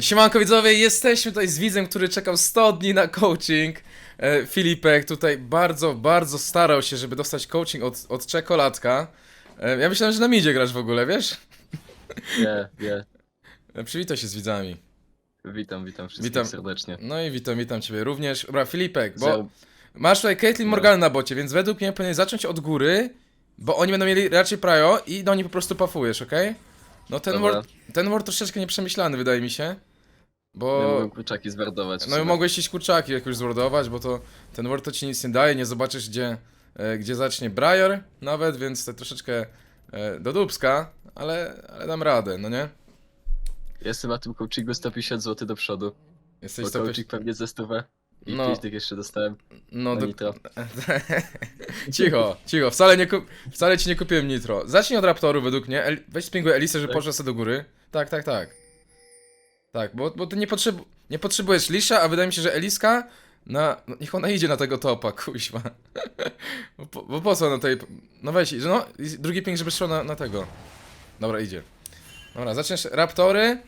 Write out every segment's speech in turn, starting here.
Siemanko widzowie, jesteśmy tutaj z widzem, który czekał 100 dni na coaching. E, Filipek tutaj bardzo, bardzo starał się, żeby dostać coaching od, od czekoladka. E, ja myślałem, że na midzie grasz w ogóle, wiesz? Nie, nie. E, Przywitaj się z widzami. Witam, witam wszystkich Witam. serdecznie. No i witam, witam ciebie również. Dobra, Filipek, bo Zeo- masz tutaj Caitlyn No. Morgan na bocie, więc według mnie powinien zacząć od góry, bo oni będą mieli raczej prio i do nich po prostu pafujesz, okej? No ten Dobra. word, ten word troszeczkę nieprzemyślany wydaje mi się. Bo... mogłem kurczaki zwerdować. w No i sumie. mogłeś iść kurczaki jakoś zwordować, bo to ten word to ci nic nie daje, nie zobaczysz gdzie, e, gdzie zacznie Briar nawet, więc to troszeczkę e, do dubska, ale, ale dam radę, no nie? Jestem na tym coachingu 150 zł do przodu. Jesteś Bo sobie... coaching pewnie ze stówę. I No. 5 tych jeszcze dostałem No do... nitro. cicho, cicho, wcale, nie kup... wcale ci nie kupiłem nitro. Zacznij od Raptoru według mnie, El... weź spinguj Elisę, żeby Tak. poszła sobie do góry. Tak, tak, tak. Tak, bo, bo ty nie, potrzeb... nie potrzebujesz Lisza, a wydaje mi się, że Eliska na... No, niech ona idzie na tego topa, kuźwa. bo, po, bo po co na tej... No weź, no, i drugi ping, żeby szło na, na tego. Dobra, idzie. Dobra, zaczniesz Raptory,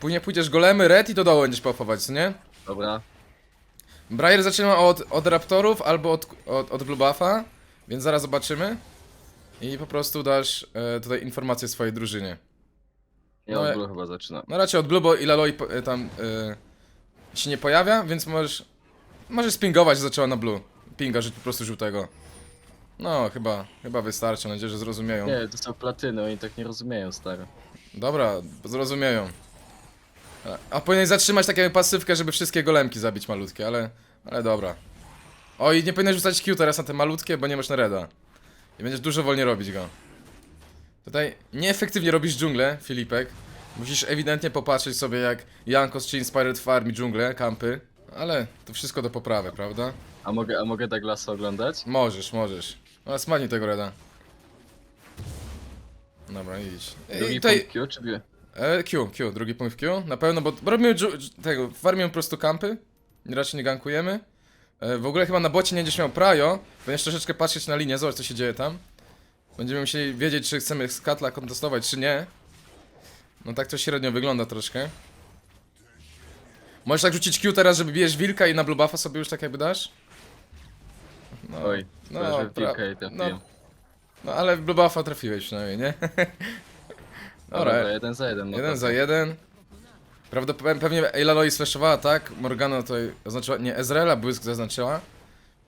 później pójdziesz Golemy, Red i do dołu będziesz popować, co nie? Dobra. Briar zaczyna od, od Raptorów albo od, od, od Blue Buffa, więc zaraz zobaczymy. I po prostu dasz e, tutaj informacje swojej drużynie. Ja No, ja- od góry chyba zaczynam. No raczej od Blue, bo Ilaloi po- e, tam e, się nie pojawia, więc możesz, możesz spingować, że zaczęła na Blue. Pinga, że po prostu żółtego. No, chyba, chyba wystarczy, mam nadzieję, że zrozumieją. Nie, to są platyny, oni tak nie rozumieją, stary. Dobra, zrozumieją. A- powinien zatrzymać taką pasywkę, żeby wszystkie golemki zabić malutkie, ale, ale dobra. O i nie powinieneś rzucać Q teraz na te malutkie, bo nie masz Nereda. I będziesz dużo wolniej robić go. Tutaj nieefektywnie robisz dżunglę, Filipek. Musisz ewidentnie popatrzeć sobie jak Jankos czy Inspired farmi dżunglę, kampy. Ale to wszystko do poprawy, prawda? A mogę, a mogę Douglasa oglądać? Możesz, możesz. Ale smadnij tego Reda. Dobra, idź. Drugi I tutaj... punkt Q, czy? E, Q, Q, drugi punkt w Q. Na pewno, bo robimy dżu- dż- tego, farmimy po prostu kampy. Raczej nie gankujemy. E, w ogóle chyba na bocie nie będziesz miał prajo. Będziesz troszeczkę patrzeć na linię, zobacz co się dzieje tam. Będziemy musieli wiedzieć, czy chcemy skatla kontestować, czy nie. No tak to średnio wygląda troszkę. Możesz tak rzucić Q teraz, żeby bijesz wilka i na blue buffa sobie już tak jakby dasz? No, Oj, no, no, pra- no, no ale w blue buffa trafiłeś przynajmniej, nie? Dobra, dobra, jeden za jeden. No Jeden to- za jeden. Prawdopodobnie pewnie Elaloi slashowała, tak? Morgana tutaj oznaczyła, nie, Ezreala błysk zaznaczyła.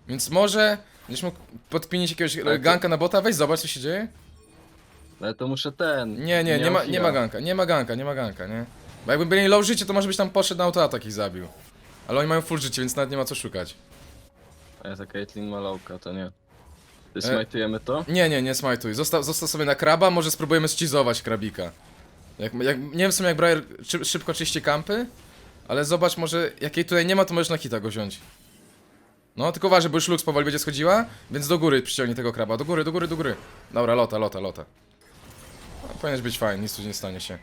Więc może będziesz mógł podpinić jakiegoś Ale to- ganka na bota, weź zobacz co się dzieje. Ale to muszę ten. Nie, nie, nie ma, nie ma ganka, nie ma ganka, nie ma ganka, nie? Bo jakby byli low życie, to może byś tam poszedł na autoatak ich zabił. Ale oni mają full życie, więc nawet nie ma co szukać. A ja za Caitlyn Malałka, to nie. E. smajtujemy to? Nie, nie, nie smajtuj. Zostaw, zostaw sobie na kraba, może spróbujemy ścizować krabika. Jak, jak, nie wiem w sumie jak Briar czy, szybko czyści kampy, ale zobacz może, jakiej tutaj nie ma, to możesz na hita go wziąć. No, tylko uważaj, bo już Lux powoli będzie schodziła, więc do góry przyciągnij tego kraba. Do góry, do góry, do góry. Dobra, lota, lota, lota. No, powinieneś być fajny, nic tu nie stanie się.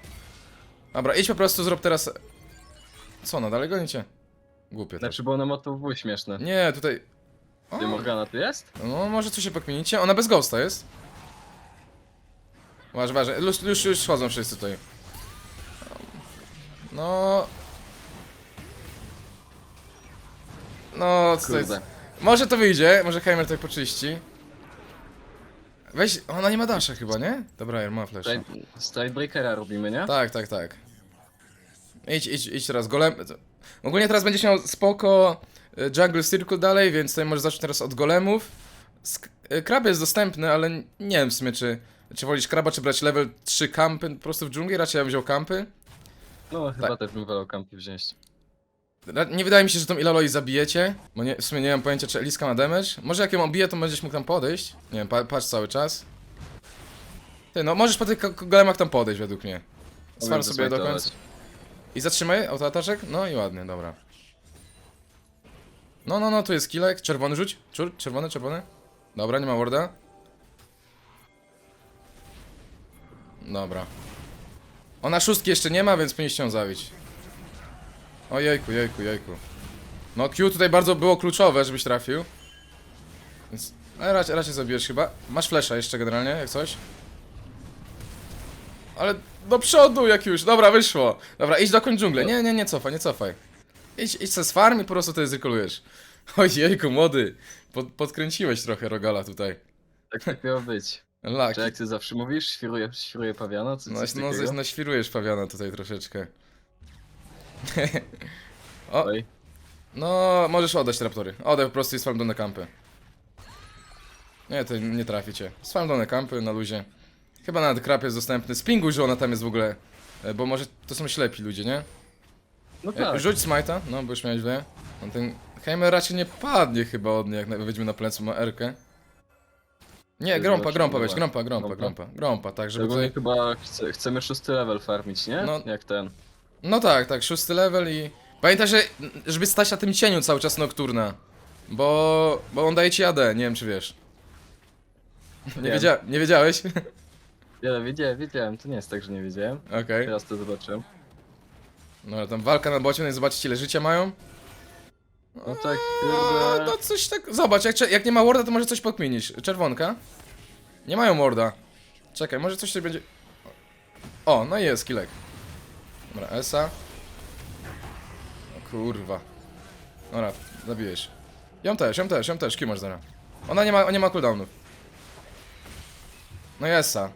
Dobra, idź po prostu, zrób teraz... Co, no dalej gonicie? Głupie. Znaczy, bo ona ma to w śmieszne. Nie, tutaj... Ty Morgana, tu jest? No, może coś się pokminicie. Ona bez ghosta jest. Masz, masz. Już, już, już chodzą wszyscy tutaj. No... No, co to jest? Kurde. Może to wyjdzie, może Heimer tutaj poczyści. Weź, ona nie ma dasza chyba, nie? Dobra, ma flash. Stride- Stridebreakera robimy, nie? Tak, tak, tak. Idź, idź, idź teraz, golem... Ogólnie teraz będziesz miał spoko Jungle Circle dalej, więc tutaj możesz zacząć teraz od golemów. Sk y, krab jest dostępny, ale nie wiem w sumie, czy, czy wolisz kraba, czy brać level 3 kampy po prostu w dżungli, raczej ja bym wziął kampy. No, chyba Tak. też bym wolał kampy wziąć. Nie wydaje mi się, że tą Ilaloi zabijecie, bo nie, w sumie nie mam pojęcia, czy Eliska ma damage. Może jak ją obiję, to będziesz mógł tam podejść. Nie wiem, pa patrz cały czas. Ty, no możesz po tych golemach tam podejść według mnie. Swar Mogę sobie do końca. I zatrzymaj autoataczek? No i ładnie, dobra. No, no, no, tu jest kilek. Czerwony rzuć. Czur, czerwony, czerwony. Dobra, nie ma warda. Dobra. Ona szóstki jeszcze nie ma, więc powinniście ją zabić. O jejku, jejku, jejku. No Q tutaj bardzo było kluczowe, żebyś trafił. Więc... Ale raczej, raczej zabijesz chyba. Masz flesza jeszcze generalnie, jak coś. ale do przodu jak już. Dobra, wyszło. Dobra, idź do końca dżunglę. Nie, nie, nie cofaj, nie cofaj. Idź, idź se z farm i po prostu to zrekolujesz. Ojejku, młody. Pod, podkręciłeś trochę Rogala tutaj. Tak tak miało być. Laki. Czy jak ty zawsze mówisz, świruje, świruje pawiana? Co, No, no, no naświrujesz pawiana tutaj troszeczkę. o, Oj. no możesz oddać raptory. Oddaj po prostu i spam na kampy. Nie, to nie trafi cię. Spam na kampy na luzie. Chyba nawet krap jest dostępny. Spinguj, że ona tam jest w ogóle. e, Bo może to są ślepi ludzie, nie? No E, tak. Rzuć smajta, no bo już miałeś dwie. No ten Heimer raczej nie padnie chyba od niej, jak weźmiemy na plecu ma Erkę. Nie, grąpa, grąpa weź, grąpa, grąpa, Grąpa? grąpa, tak, żeby tutaj... chyba chce, chcemy szósty level farmić, nie? No. Jak ten. No tak, tak, szósty level i... Pamiętaj, że żeby stać na tym cieniu cały czas Nocturna. Bo... bo on daje ci AD, nie wiem czy wiesz. Nie, Wiem. wiedzia nie wiedziałeś? Ja wiedziałem, wiedziałem, to nie jest tak, że nie wiedziałem. Okej. Teraz to zobaczyłem. No ale tam walka na bocie, no i zobaczcie ile życia mają. No tak, No, kurde. no coś tak... Zobacz, jak, cze- jak nie ma warda, to może coś pokminić. Czerwonka. Nie mają warda. Czekaj, może coś się będzie... O, no i jest, kilek. Dobra, Esa. O kurwa. Dobra, zabiłeś. Ją też, ją też, ją też, kim masz zaraz? Ona nie ma, nie ma cooldownów. No i Esa.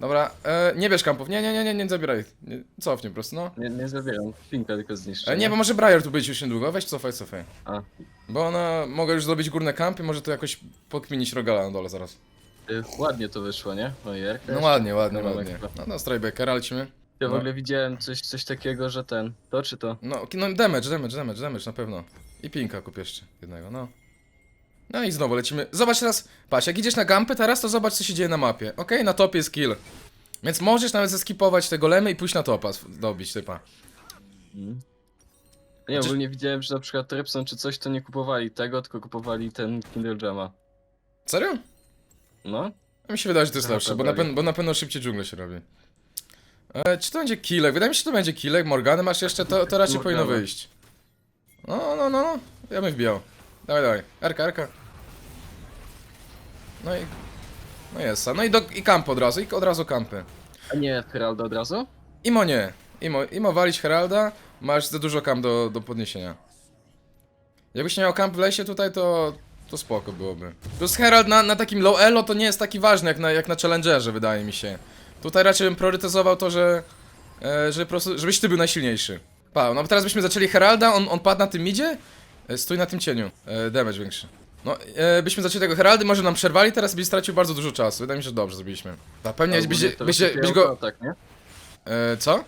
Dobra, e, nie bierz kampów, nie, nie, nie, nie, nie zabieraj. Nie, cofnij po prostu, no. Nie, nie zabieram. Pinka tylko zniszczę. E, nie, bo może Briar tu być już niedługo, weź cofaj, cofaj. A. Bo ona mogę już zrobić górne kampy, może to jakoś pokminić Rogala na dole zaraz. Y, ładnie to wyszło, nie? Ojej. No ładnie, ładnie, No, ładnie. no. No, no Strajbackera lecimy. Ja w no. ogóle widziałem coś, coś takiego, że ten. To czy to? No, ki- no damage, damage, damage, damage na pewno. I pinka kup jeszcze jednego, no. No i znowu lecimy. Zobacz teraz, patrz, jak idziesz na gampy teraz, to zobacz co się dzieje na mapie. Okej, na topie jest kill. Więc możesz nawet zeskipować te golemy i pójść na topa, dobić typa. Mm. Nie, Czy- ogólnie widziałem, że na przykład Trepson czy coś to nie kupowali tego, tylko kupowali ten Kindle Jama. Serio? No? Mi się wydaje, że to jest lepsze, bo na, pen, bo na pewno szybciej dżunglę się robi. E, czy to będzie killek? Wydaje mi się, że to będzie killek. Morgany masz jeszcze, to, to raczej Morgana. powinno wyjść. No, no, no, no. Ja bym wbijał. Dawaj, dawaj. Erka, erka. No i... No jest, no i, do, i kamp od razu, i od razu kampy. A nie Heralda od razu? Imo nie. Imo, imo walić Heralda, masz za dużo kamp do, do podniesienia. Jakbyś nie miał kamp w lesie tutaj, to... To spoko byłoby. Plus Herald na, na takim low elo to nie jest taki ważny jak na, jak na Challengerze, wydaje mi się. Tutaj raczej bym priorytetyzował to, że... E, że po prostu, żebyś ty był najsilniejszy. Pa, no bo teraz byśmy zaczęli Heralda, on, on padł na tym midzie, stój na tym cieniu, e, damage większy. No, e, byśmy zaczęli tego Heraldy, może nam przerwali, teraz byś stracił bardzo dużo czasu. Wydaje mi się, że dobrze zrobiliśmy. Ta, pewnie byś, byś, byś go... Tak, nie? E, co?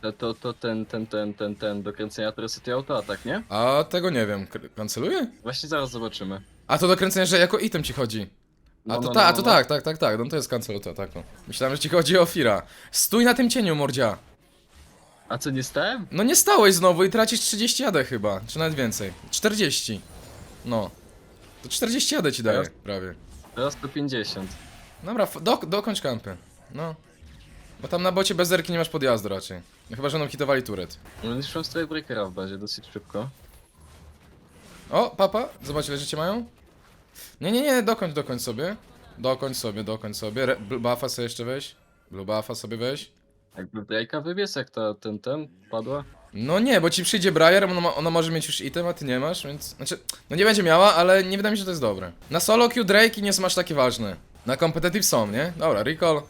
To, to, to ten, ten, ten, ten, ten do kręcenia to resetuje autoatak, nie? A tego nie wiem, K- kanceluje? Właśnie zaraz zobaczymy. A to do kręcenia, że jako item ci chodzi. A No, to, no, ta, no, a to no. tak, tak, tak, tak, no to jest cancel to tak. No. Myślałem, że ci chodzi o Fira. Stój na tym cieniu, mordzia. A co, nie stałem? No nie stałeś znowu i tracisz 30 AD chyba, czy nawet więcej. 40. No. To 40 AD ci daje, Teraz? prawie. Teraz to 50. Dobra, f- do, dokończ kampy. No. Bo tam na bocie bez zerki nie masz podjazdu raczej. No chyba, że nam hitowali turet. No już mam Strikebreakera w bazie dosyć szybko. O, papa, zobacz ile życie mają. Nie, nie, nie, dokończ, dokończ sobie. Dokończ sobie, dokończ sobie. Re- buffa sobie jeszcze weź. Blue buffa sobie weź. Jakby Drake'a wybiec, jak ta, ten, ten padła. No nie, bo ci przyjdzie Briar, ona, ma, ona może mieć już item, a ty nie masz, więc... Znaczy, no nie będzie miała, ale nie wydaje mi się, że to jest dobre. Na solo Q Drake nie są aż takie ważne. Na competitive są, nie? Dobra, recall.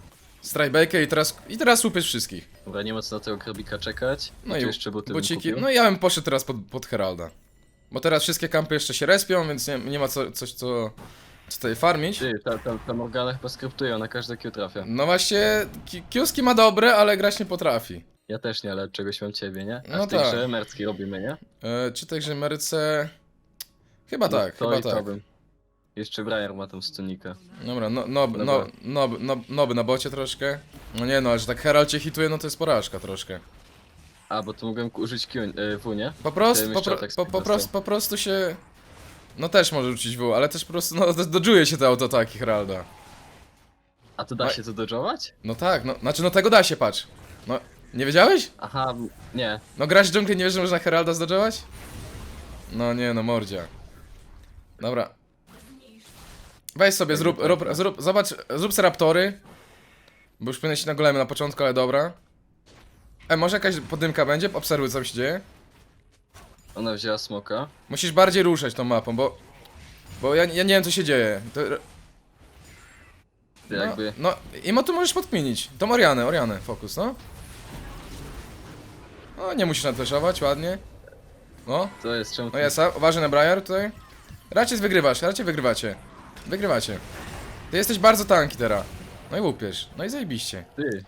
Strikebacker i teraz, i teraz łupiesz wszystkich. Dobra, nie ma co na tego krabika czekać. No i jeszcze buty bym buciki. kupił. No i ja bym poszedł teraz pod, pod Heralda. Bo teraz wszystkie kampy jeszcze się respią, więc nie, nie ma co, coś co, co tutaj farmić. Ty, ta, ta, ta Morgana chyba skryptuje, ona każde Q trafia. No właśnie, ki- kioski ma dobre, ale grać nie potrafi. Ja też nie, ale czegoś mam ciebie, nie? A No w tej tak. grze mercki robimy, nie? E, czy także Meryce... Chyba tak, to chyba i to tak. bym. Jeszcze Briar ma tą stunikę. Dobra, no, no, no, Dobra. no, no, noby na bocie troszkę. No nie no, że tak Herald cię hituje, no to jest porażka troszkę. A, bo tu mogłem użyć Q, e, W, nie? Po prostu, po, jeszcze pro, atak po, po, prostu, po prostu się... No też może rzucić W, ale też po prostu, no dodżuje się te autoataki Heralda. A to da No- się to dodżować? No tak, no, znaczy no tego da się, patrz. No, nie wiedziałeś? Aha, m- nie. No grać w dżungli nie wiesz, że można Heralda zdodżować? No nie no, mordzia. Dobra. Weź sobie, zrób, rób, zrób, zobacz, zrób se raptory. Bo już powinien się na golemy na początku, ale dobra. E, może jakaś podymka będzie? Obserwuj co tam się dzieje. Ona wzięła smoka. Musisz bardziej ruszać tą mapą, bo... Bo ja, ja nie wiem co się dzieje. To, no, Jakby. no, imo tu możesz podkminić. To Orianę, Orianę, fokus, no. O, nie musisz natweszować, ładnie. No, To jest czemu no jest, a, uważaj na Briar tutaj. Raczej wygrywasz, raczej wygrywacie. Wygrywacie. Ty jesteś bardzo tanki teraz. No i łupiesz, no i zajebiście. ty.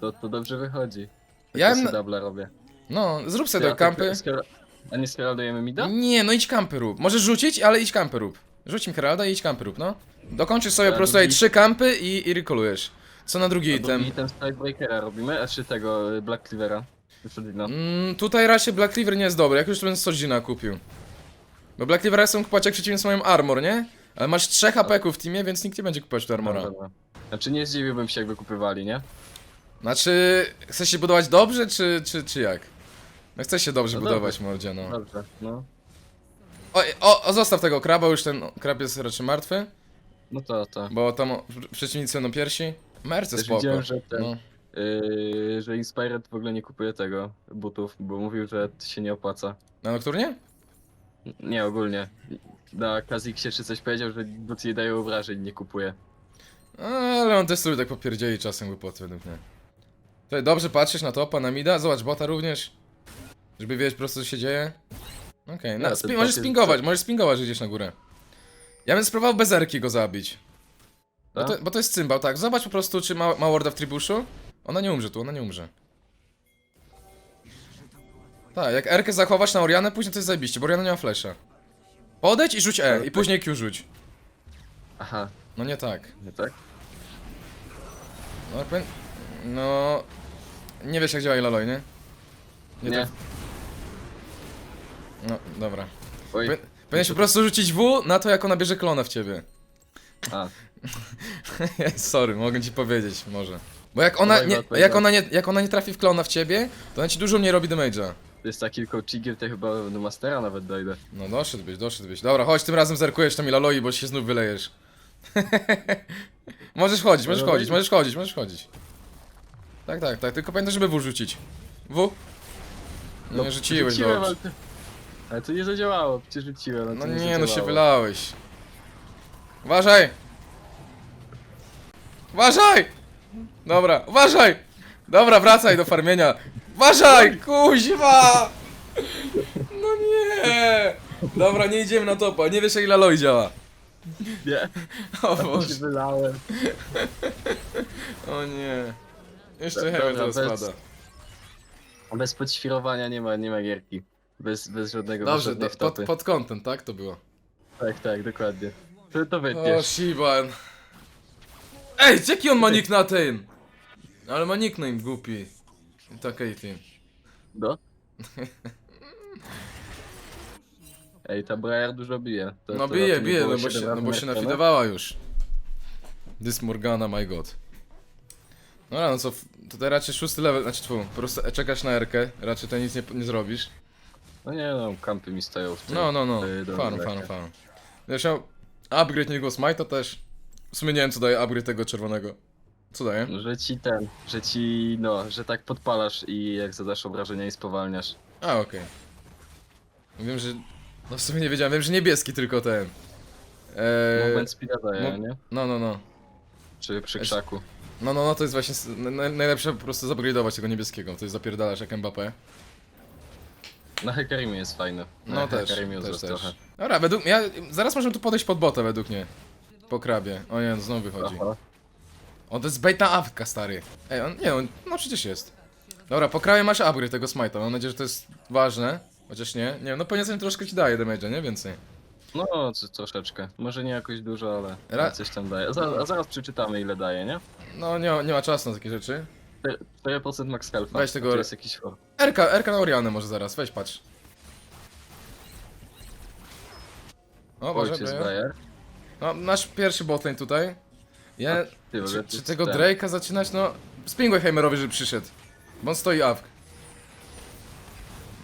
To, to dobrze wychodzi. Ja Ja bym- sobie dubla robię. No, zrób sobie Ty, do a kampy. skoro- A nie skeraldujemy mida? Nie, no idź kampy rób. Możesz rzucić, ale idź kampy rób. Rzuć im Heralda i idź kampy rób, no. Dokończysz sobie po prostu drugi- tutaj trzy kampy i, i rekolujesz. Co na drugi A item? drugi item Strikebreakera robimy, a czy tego y, Black Cleavera? No. Mm, tutaj raczej Black Cleaver nie jest dobry, jak już to bym Sodzina kupił. Bo Black Cleavera chcą kupować jak przeciwnie mają armor, nie? Ale masz 3 HP w teamie, więc nikt nie będzie kupować tu armora. Dobra. Znaczy nie zdziwiłbym się jakby kupywali, nie? Znaczy, chcesz się budować dobrze, czy, czy, czy jak? No chcesz się dobrze No budować, mordzie, no. Dobrze, no. O, o, o, zostaw tego kraba, już ten krab jest raczej martwy. No to, to. Bo tam o, przeciwnicy będą piersi. Merce Też spoko. widziałem, że ten- No. Yy, że Inspired w ogóle nie kupuje tego, butów, bo mówił, że się nie opłaca. Na nocturnie? Nie, ogólnie. Na Kaziksie czy coś powiedział, że buty nie dają obrażeń, nie kupuje. Ale on też sobie tak popierdzieli czasem głupoty według mnie. Tutaj dobrze patrzysz na topa, na mida, zobacz bota również. Żeby wiedzieć po prostu co się dzieje. Okej, okay. ten możesz top jest- spingować, możesz spingować idziesz na górę. Ja bym spróbował bez erki go zabić. Bo Tak? to, bo to jest cymbał, tak. Zobacz po prostu czy ma, ma warda w tribuszu. Ona nie umrze tu, ona nie umrze. Tak, jak Erkę zachowasz na Orianę, później to jest zajebiście, bo Oriana nie ma flesza. Podejdź i rzuć E, i później Q rzuć. Aha, No nie tak. nie tak? No, powiem- no... Nie wiesz jak działa Ilaloi, nie? Nie. traf- No, dobra. Oj, Powi- Powinieneś po prostu rzucić W na to, jak ona bierze klona w ciebie. a, Sorry, mogę ci powiedzieć, może. Bo jak ona, Dawaj, nie, dawaj, jak, dawaj. ona nie, jak ona nie trafi w klona w ciebie, to ona ci dużo mniej robi damage'a. to jest taki coachigier, to chyba do Mastera nawet dojdę. No doszedłbyś, doszedłbyś. Dobra, chodź, tym razem zerkujesz tam Ilaloi, bo się znów wylejesz. możesz chodzić, możesz chodzić, możesz chodzić, możesz chodzić. Tak, tak, tak, tylko pamiętaj, żeby W rzucić. W? No, nie rzuciłeś, rzuciłem, dobrze. ale, ale to nie zadziałało, przecież rzuciłem. ale No to nie, no się zadziałało. wylałeś. Uważaj! Uważaj! Dobra, uważaj! Dobra, wracaj do farmienia. Uważaj! Kuźwa! No nie! Dobra, nie idziemy na topa. Nie wiesz jak Laloi działa. Nie, O to się Boże. wylałem. O nie. Jeszcze Dobra, Heaven teraz bez- spada. Bez podświrowania nie ma, nie ma gierki. Bez, bez żadnego Dobrze, do, pod, wtopy. pod kątem, tak to było. Tak, tak, dokładnie. To, to O, wytniesz. Shiban. Ej, jaki on ma nick na tym? Ale ma nickname głupi. To Caitlyn. No. Ej, ta Briar dużo bije. To, No to bije, bije, było no bo się, razy no bo się na stronę? nafidowała już. This Morgana, my god. No no co, f- tutaj raczej szósty level, znaczy tfu, po prostu czekasz na Erkę, raczej to nic nie, nie zrobisz. No nie no, kampy mi stoją w tym. No, no, no, y, do farm, farm, farm. Wiesz, miał upgrade niego Smite to też. W sumie nie wiem co daje upgrade tego czerwonego. Co daje? Że ci ten, że ci, no, że tak podpalasz i jak zadasz obrażenia i spowalniasz. A, okej. Wiem, że... No w sumie nie wiedziałem, wiem, że niebieski tylko ten. Eee, Moment speeda daje, mo- nie? no, no, no. Czy przy krzaku. No, no, no, to jest właśnie s- na- na- najlepsze po prostu zupgrade'ować tego niebieskiego, to jest zapierdalasz jak Mbappé. Na Hekarimie jest fajny. No też, też, też. trochę. Dobra, według ja zaraz możemy tu podejść pod botę według mnie. Po krabie. O nie, no znowu wychodzi. Aha. O, to jest bait na awka, stary. Ej, on, nie, on, no przecież jest. Dobra, po krabie masz upgrade tego smite'a, mam nadzieję, że to jest ważne. Chociaż nie, nie, no pewnie troszkę ci daje damage'a, nie? Więcej. No, co, troszeczkę. Może nie jakoś dużo, ale Ra- coś tam daje. A, za, a zaraz przeczytamy ile daje, nie? No, nie, nie ma czasu na takie rzeczy. 4% max health. Weź tego- To jest jakiś for. Erka, Erka na Orianę może zaraz, weź patrz. O, Boże, Ojciec Brian. Briar. No, nasz pierwszy botlane tutaj. Ja, Ty, czy, czy tego ten. Drake'a zaczynać? No, spingway Heimerowi, żeby przyszedł. Bo on stoi awk.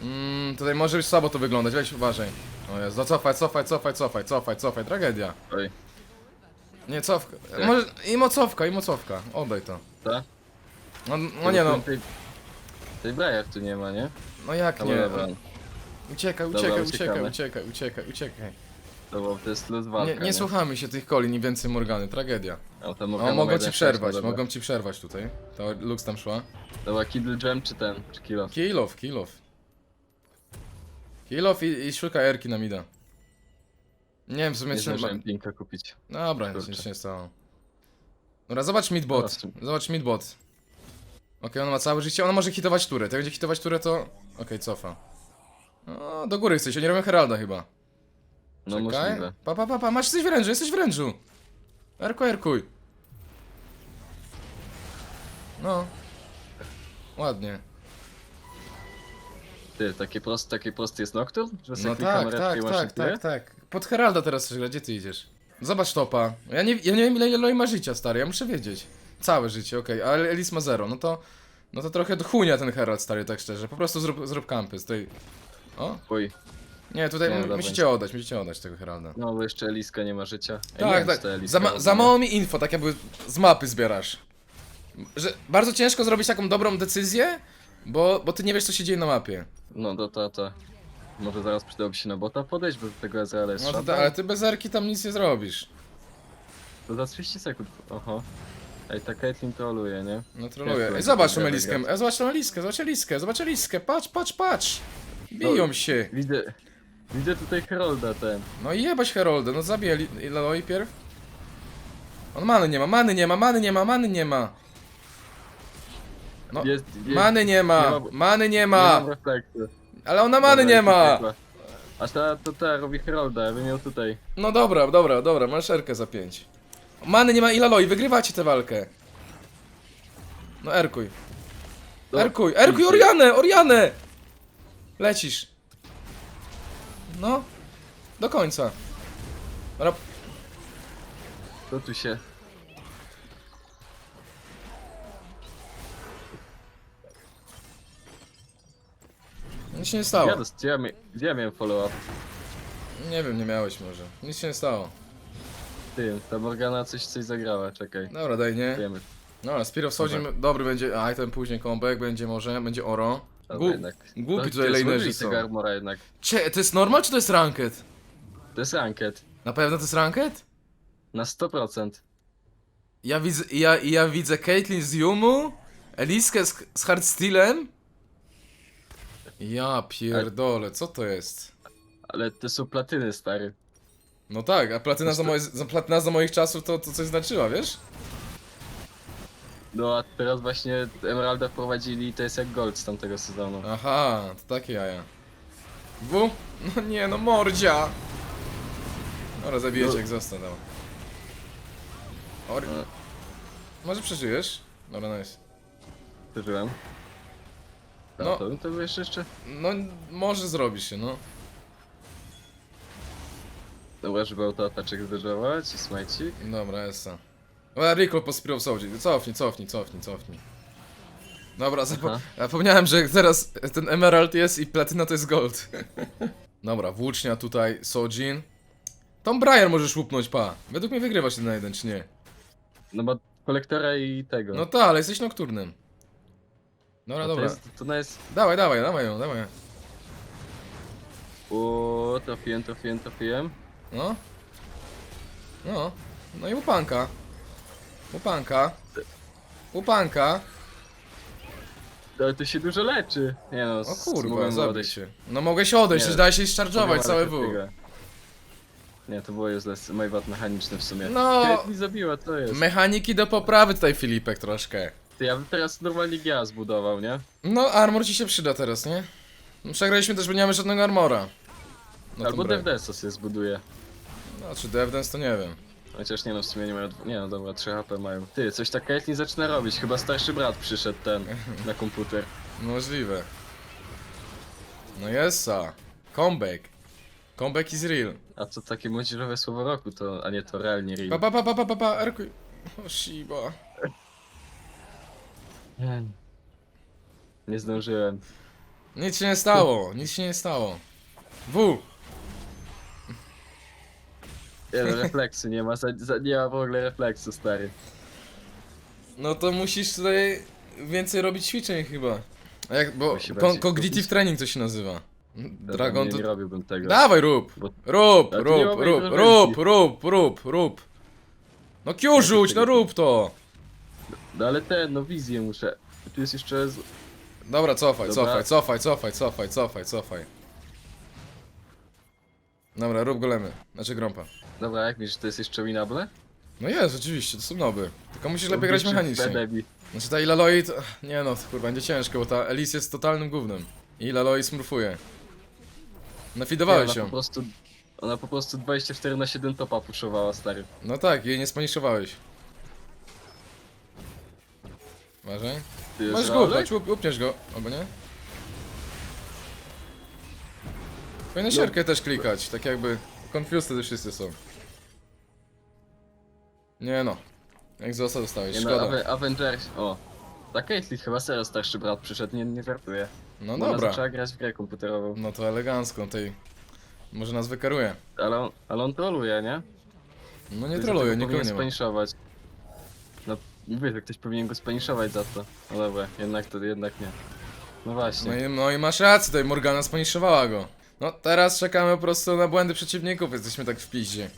Mm, tutaj może być słabo to wyglądać, weź uważaj. O jest, no cofaj, cofaj, cofaj, cofaj, cofaj, cofaj, tragedia. Oj, Nie, cofka. Jak? Może, i mocowka, i mocowka. Oddaj to. ulta. No, no nie no, Tej, tej Briar tu nie ma, nie? no jak Dobra, nie? dobra. Uciekaj, Dobra, uciekaj, uciekaj, uciekamy. uciekaj, uciekaj, uciekaj. Dobra, to jest luz walka, Nie, nie słuchamy się tych coli, ni więcej Morgany, tragedia. To O, Morgana mogą ci przerwać, no dobra. mogą ci przerwać tutaj. To Lux tam szła. Dobra, Kiddle Gem czy ten, czy Kill off? Kill off, kill off. Kill off i, i szuka Erki na mida. Nie wiem, w sumie Nie czy... zdążyłem pinka kupić. Dobra, nic Kurczę. się nie stało. Dobra, zobacz midbot. Teraz- Zobacz midbot. Okej, ona ma całe życie, ona może hitować turę. Jak będzie hitować turę, to... Okej, cofa. O, do góry chcesz, oni robią Heralda chyba. No Czekaj. możliwe. Pa, pa, pa, pa, masz jesteś w rężu, jesteś w rężu. Erku, erkuj. No. Ładnie. Ty, takie prosty, takie prosty jest Nocturne? Że No tak, tak, tak, tak, tak. Pod Heralda teraz chcesz grać, gdzie ty idziesz? Zobacz topa. Ja nie, ja nie wiem ile Eloy ma życia, stary, ja muszę wiedzieć. Całe życie, okej, ale Elis ma zero, no to... No to trochę chunia ten Herald, stary, tak szczerze. Po prostu zrób, zrób kampy z tej... O? Uj, Nie, tutaj Nie, m- dobra. musicie oddać, musicie oddać tego Heralda. no bo jeszcze Eliska nie ma życia. Ej, nie Tak, wiem, tak. czy to Eliska Za, ma, za mało mi info, tak jakby z mapy zbierasz. Że bardzo ciężko zrobić taką dobrą decyzję, bo, bo ty nie wiesz co się dzieje na mapie. No to, to, to. Może zaraz przydałoby się na bota podejść, bo do tego jest No to, ale ty bez erki tam nic nie zrobisz. To za 30 sekund. Oho. Ej, ta Caitlyn troluje, nie? No troluję. Ej, zobacz tą Eliskę, zobacz tą Eliskę, zobacz Eliskę, zobacz Eliskę, patrz, patrz, patrz! Biją No. się. Widzę. Widzę tutaj Herolda ten. No i jebać Heroldę, no zabij Eloy pierw. On many nie ma, many nie ma, many nie ma, many nie ma. No, Jest, jest, many nie ma, many nie ma, ale ona many nie ma. piekła. A ta, to ta robi Herolda, ja bym ją tutaj. No dobra, dobra, dobra, masz erkę za 5. Many nie ma Ilaloi, wygrywacie tę walkę. No erkuj. No, Erkuj, erkuj idźcie. Orianę, Orianę! Lecisz. No. Do końca. Dobra, Co tu się... nic się nie stało. ja, dos- gdzie ja, mia- ja miałem follow up? Nie wiem, nie miałeś może. Nic się nie stało. Ty, ta Morgana coś, coś zagrała, czekaj. Dobra, daj nie. Wiemy. Dobra, Spirit of Sojin dobry będzie, a ten później comeback będzie może, będzie oro. Dobra, Gu- jednak. głupi To- tutaj to jest lanerzy ładniej są. tego armora jednak. Cze, to jest normal czy to jest ranked? To jest ranked. Na pewno to jest ranked? Na 100%. Ja widzę, ja, ja widzę Caitlyn z Yumu, Eliskę z, z Hardstealem. Ja pierdolę, co to jest? Ale to są platyny, stary. No tak, a platyna za, moje, za, platyna za moich czasów to, to coś znaczyła, wiesz? No a teraz właśnie Emeralda wprowadzili i to jest jak gold z tamtego sezonu. Aha, to takie jaja. W? No nie, no mordzia! Dobra, zabijecie No. jak został, dał. Or... No. Może przeżyjesz? Dobra, nice. Przeżyłem. No. No. To, to wiesz jeszcze? No, może zrobisz się, no. Dobra, żeby autoataczek zderzować i smajcik. Dobra, essa. Dobra, recall po Spirit of. Cofnij, cofnij, cofnij, cofnij. Dobra, zapo Aha. zapomniałem, że teraz ten Emerald jest i platyna to jest gold. Dobra, włócznia tutaj, Sojin. Tom Briar możesz łupnąć, pa. Według mnie wygrywasz jeden na jeden, czy nie? No ma kolektora i tego. No tak, ale jesteś nocturnym. Dobra, A dobra. To, jest, to ona jest... Dawaj, dawaj, dawaj ją, dawaj. O, trafiłem, trafiłem, trafiłem. No. No. No i łupanka. Łupanka. Łupanka. Ale to się dużo leczy. Nie no, O kurwa, zabij odejść. się. No mogę się odejść, Nie. już dałeś się zcharge'ować Mogłem całe odejść W. od tego. Nie, to było useless, Majwat mechaniczny w sumie. No. Mi zabiła, co jest? Mechaniki do poprawy tutaj Filipek troszkę. Ty, ja bym teraz normalnie GA zbudował, nie? No armor ci się przyda teraz, nie? No, Przegraliśmy też, bo nie mamy żadnego armora. No Albo dobra. DevDeso sobie zbuduje. No czy Devdance to nie wiem. Chociaż nie no, w sumie nie mają... Nie no, dobra, 3 HP mają. Ty, coś tak Caitlyn zaczyna robić. Chyba starszy brat przyszedł ten na komputer. Możliwe. No jest Comeback. Comeback is real. A co takie młodzieżowe słowo roku, to... A nie, to realnie Pa real. pa pa pa pa pa pa Erkuj. O Shiba. Nie. Nie zdążyłem. Nic się nie stało, nic się nie stało. W. Nie no, refleksu nie ma, za, za, nie ma w ogóle refleksu, stary. No to musisz tutaj więcej robić ćwiczeń chyba. A jak, bo Musi bardziej cognitive training to się nazywa. Dragon nie, to... nie robiłbym tego. Dawaj rób! Bo- Rób, Ale tu nie rób, ma rób, rób, rób, rób, rób. No Q rzuć, no rób to! No ale ten, no wizję muszę. Tu jest jeszcze... Z... Dobra, cofaj, Dobra. cofaj, cofaj, cofaj, cofaj, cofaj, cofaj. Dobra, rób golemy. Znaczy grąpa. Dobra, jak myślisz, to jest jeszcze winable? No jest, oczywiście, to są noby. Tylko musisz lepiej grać mechanicznie. Znaczy ta Ilaloi to... Nie no, kurwa, będzie ciężko, bo ta Elise jest totalnym gównem. I Ilaloi smurfuje. Nafidowałeś ją. po prostu... Ona po prostu 24 na 7 topa puszowała, stary. No tak, jej nie spaniszowałeś. Uważaj. Możesz go upnąć, up, upniesz go, albo nie? Powinien sierkę też klikać, tak jakby confused wtedy wszyscy są. Nie no. Jak został dostałeś, Nie no, szkoda. Ave- Avengers... O. Ta Caitlyn chyba serio starszy brat przyszedł, nie, nie żartuję. No Ona dobra. zaczęła grać w grę komputerową. No to elegancko, tej... Może nas wykaruje. Ale on, ale on troluje, nie? No nie Ktoś troluje, za tego nikogo powinien nie ma. spaniszować. No, mówię, że ktoś powinien go spaniszować za to. No dobra, jednak to, jednak nie. No No właśnie. i, no i masz rację, tutaj Morgana spaniszowała go. No teraz czekamy po prostu na błędy przeciwników, jesteśmy tak w piździe.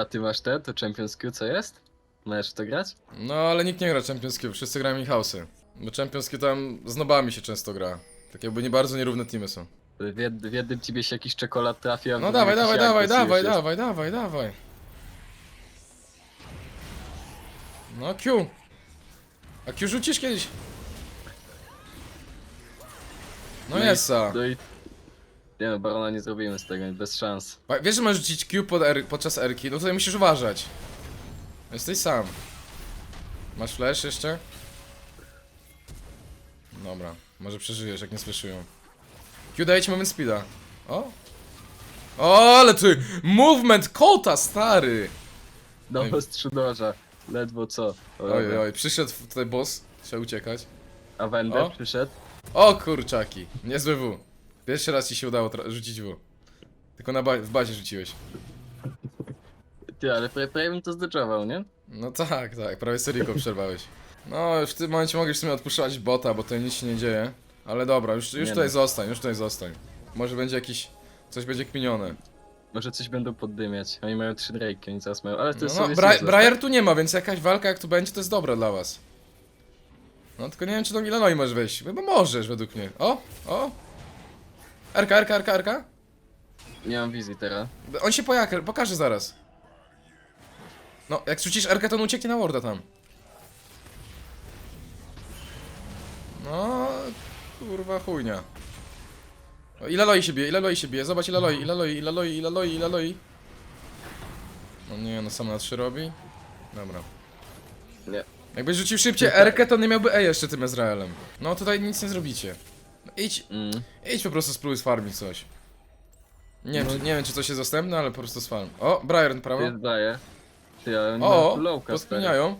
A ty masz te, to Champions Q, co jest? Możesz w to grać? No ale nikt nie gra Championskiego, wszyscy grają House'y. Bo Championski tam z nobami się często gra. Tak jakby nie bardzo nierówne teamy są. W, jed, w jednym ciebie się jakiś czekolad trafi, a w No drugim dawaj, jakiś dawaj, dawaj, dawaj, już jest. dawaj, dawaj, dawaj. No Q. A Q rzucisz kiedyś? No i- jest a. No i... Nie no, Barona nie zrobimy z tego, bez szans. A Wiesz, że możesz rzucić Q pod R, podczas Rki? No tutaj musisz uważać. Jesteś sam. Masz flash jeszcze? Dobra, może przeżyjesz, jak nie słyszyją. Q daje ci moment speeda. O! O, ale ty! Movement kota, stary! Ostrzu noża. Ledwo co. Oj, oj, przyszedł tutaj boss, trzeba uciekać. Avenger O. przyszedł. O kurczaki, niezły W. Pierwszy raz ci się udało tra- rzucić W. Tylko na ba w bazie rzuciłeś. Ty, ale prawie, prawie bym to zdeczował, nie? No tak, tak, prawie Seriko przerwałeś. No, już w tym momencie mogę w sumie odpuszczać bota, bo tutaj nic się nie dzieje. Ale dobra, już, już Nie tutaj no. zostań, już tutaj zostań. Może będzie jakiś... coś będzie kminione. Może coś będą poddymiać. Oni mają trzy Drake'i, oni teraz mają. Ale to No, jest no sobie Bra Briar tu nie ma, więc jakaś walka jak tu będzie, to jest dobra dla was. No tylko nie wiem, czy do Milano możesz wejść. Chyba możesz, według mnie. O, o! Erka, erka, erka. tak? Nie mam wizji teraz. On się pojakę, pokaże zaraz. No, jak rzucisz Erkę, to on ucieknie na Warda tam. No, kurwa chujnia. O, ile loi się bije, ile loi się bije, zobacz ile loi, ile loi, ile loi, ile loi, ile loi. No nie, no sam na trzy robi. Dobra. Nie. Jakbyś rzucił szybciej Erkę, to nie miałby E jeszcze tym Ezraelem. No tutaj nic nie zrobicie. No, idź, Mm. idź po prostu spróbuj sfarmić coś. Nie, wiem, No. czy, nie wiem, czy coś jest dostępne, ale po prostu sfarm. O, Brian prawo. daje. Ty, oni mają O, tu lowka, rozkminiają.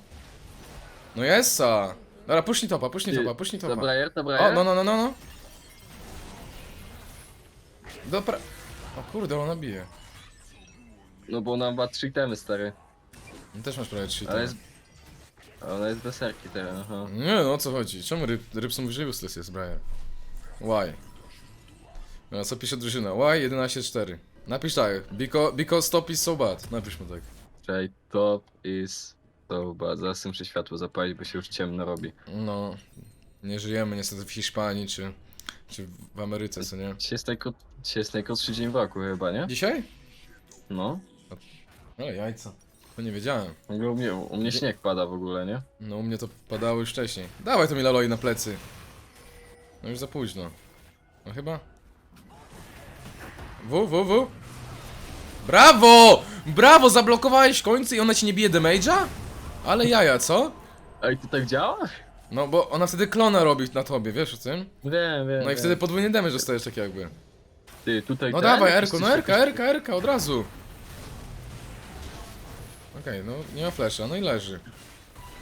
No jessa. Dobra, pusznij topa, pusznij Ty, topa, pusznij To topa. Briar, to O, no, no, no, no, no. Dobra. O kurde, ona bije. No bo ona ma trzy itemy, stary. No też masz prawie 3 Ale jest... A ona jest bez serki teraz, aha. Nie no, o co chodzi? Czemu ryb, mówi, że useless jest, Brian? Why? No, co pisze drużyna? Why 11.4. Napisz tak, because, because top is so bad. Napisz mu tak. Czyli top is so bad. Zaraz muszę światło zapalić, bo się już ciemno robi. No, nie żyjemy niestety w Hiszpanii, czy, czy w Ameryce, co nie? Dzisiaj jest, najkró... Dzisiaj jest najkrótszy dzień w roku chyba, nie? Dzisiaj? No. Ale jajca. To nie wiedziałem. U mnie, u mnie śnieg pada w ogóle, nie? No u mnie to padało już wcześniej. Dawaj to mi laloi na plecy. No już za późno. No chyba. W, w, w. Brawo! Brawo, zablokowałeś w końcu i ona ci nie bije damage'a? Ale jaja, co? Ej, to tak działa? No bo ona wtedy klona robi na tobie, wiesz o tym? Wiem, wiem. No i wtedy podwójny damage dostajesz tak jakby. Ty, tutaj No ten, dawaj, jakiś Erko, no coś Erka, Erka, Erka, od razu. Okej, no nie ma flesza, no i leży.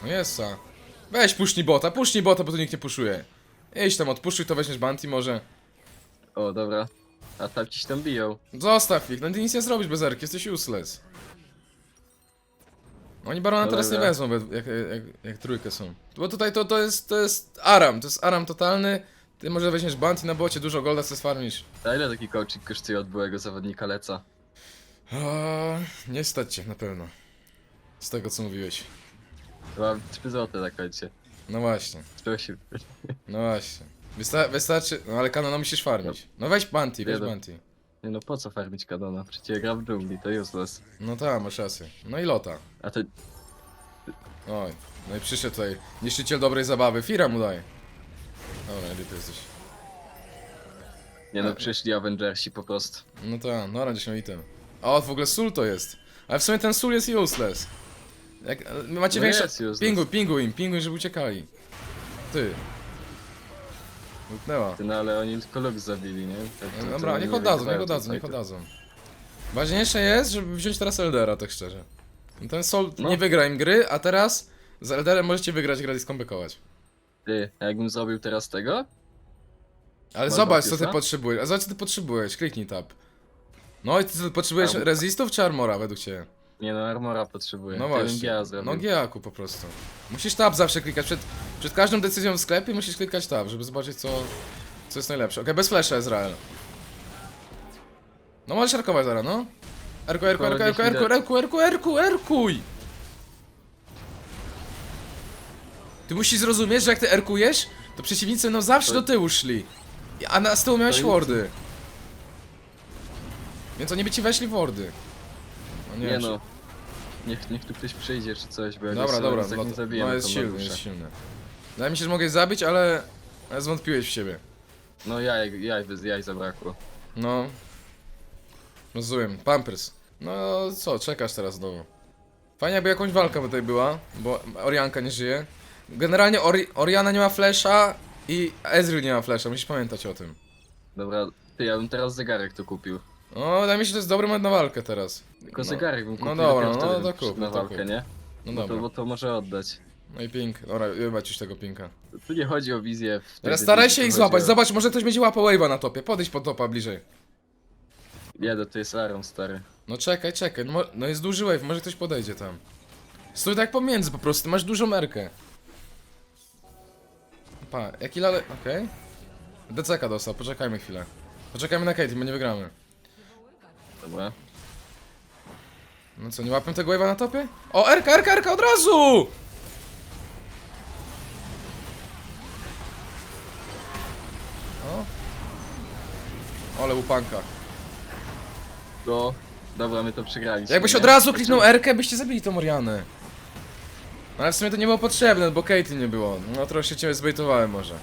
No jessa. Weź puszcznij bota, puszcznij bota, bo tu nikt nie puszuje. Idź tam, odpuszczuj to, weźmiesz Bounty może. O, dobra. A tam ci się tam biją. Zostaw ich, no ty nic nie zrobisz bez Erki, jesteś useless. Oni barona No teraz nie dobra. wezmą, jak, jak, jak, jak trójkę są. Bo tutaj to, to jest, to jest aram, to jest aram totalny. Ty może weźmiesz bounty na bocie, dużo golda chcesz farmisz. A ile taki coaching kosztuje od byłego zawodnika Leca? A, nie stać cię na pewno. Z tego co mówiłeś. Chyba 3 złote na koncie. No właśnie, no właśnie. Wysta wystarczy, no ale kanona musisz farmić. No weź bounty, weź Wiadomo. bounty. Nie no po co farmić kanona? Przecież ja gram w dżungli, to useless. No tak, masz rację. No i lota. A to Oj, no i przyszedł tutaj niszczyciel dobrej zabawy. Fira mu daj. Dobra, gdzie ty jesteś? nie no przyszli Avengersi po prostu. No tak, no będzie miał item. O, w ogóle sól to jest. Ale w sumie ten sól jest useless. Jak, macie No większe... Pinguj, pinguj im, pinguj, żeby uciekali. Ty. Luknęła. Ty no ale oni tylko luk zabili, nie? Tak, to- No to Dobra, niech nie oddadzą, niech oddadzą, niech oddadzą. Ważniejsze jest, żeby wziąć teraz Eldera, tak szczerze. Ten Sol No. nie wygra im gry, a teraz z Elderem możecie wygrać grę i skombekować. Ty, a jakbym zrobił teraz tego? Ale Masz zobacz, co ty potrzebujesz. A zobacz, co ty potrzebujesz. Kliknij tab. No i ty ty potrzebujesz Arm- resistów czy armora według ciebie? Nie no, armora potrzebuję. No właśnie. No giaku po prostu. Musisz tab zawsze klikać. Przed, przed każdą decyzją w sklepie musisz klikać tab, żeby zobaczyć co, co jest najlepsze. Okej, bez flasha Ezrael. No możesz arkować zaraz, no. Erku, erku, erku, erku, erku, erku, erku, erku, erkuj! Ty musisz zrozumieć, że jak ty erkujesz, to przeciwnicy no zawsze do tyłu szli. A na z tyłu miałeś wardy. Więc oni by ci weszli w wardy. No Nie, wiem, no. Niech, niech tu ktoś przyjdzie czy coś, bo jak Dobra, dobra, tak no, nie to, zabijemy no jest to silny, jest silny. Wydaje mi się, że mogę zabić, ale ale zwątpiłeś w siebie. No jaj, jaj, bez jaj zabrakło. No. Rozumiem, Pampers. No co, czekasz teraz znowu. Fajnie jakby jakąś walka tutaj była, bo Orianka nie żyje. Generalnie Ori Oriana nie ma flesza i Ezreal nie ma flesza, musisz pamiętać o tym. Dobra, ty, ja bym teraz zegarek tu kupił. No, wydaje mi się, że to jest dobry moment na walkę teraz. Tylko No. zegarek bym kupił. No dobra, dopiero no wtedy to bym kup, Na no to walkę, kup. nie? No No to, dobra. bo to może oddać. No i pink. Dobra, jebać już tego pinka. Tu nie chodzi o wizję. Teraz staraj się ich złapać. o- Zobacz, może ktoś będzie łapał wave'a na topie. Podejdź pod topa bliżej. Nie, no to jest Aram, stary. No czekaj, czekaj, no, no jest duży wave, może ktoś podejdzie tam. Stój tak pomiędzy po prostu, masz dużą merkę. Pa, jaki lale... okej. DCK dostał, poczekajmy chwilę. Poczekajmy na Katie, bo nie wygramy. Dobra. No co, nie łapię tego wave'a na topie? O, RK, RK, RK od razu! O. Ale upanka. No, dobra, my to przegraliśmy. Jakbyś nie? od razu Znaczy, kliknął R, byście zabili tą Orianę. No ale w sumie to nie było potrzebne, bo Katie nie było. No trochę się cię zbejtowałem może.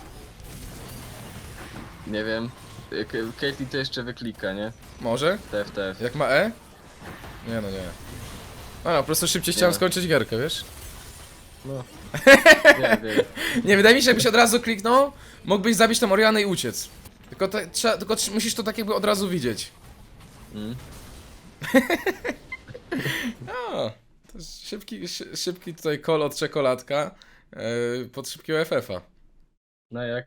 Nie wiem. K- Caitlyn to jeszcze wyklika, nie? Może? TFTF. Jak ma E? Nie no nie. A no, po prostu szybciej chciałem Nie. skończyć gierkę, wiesz? No. Nie wiem. Nie, wydaje mi się, jakbyś od razu kliknął, mógłbyś zabić tą Orianę i uciec. Tylko, te, trzeba, tylko trz- musisz to tak jakby od razu widzieć. Mm. A, to szybki, szy- szybki tutaj call od czekoladka yy, pod szybkiego FF-a. No jak?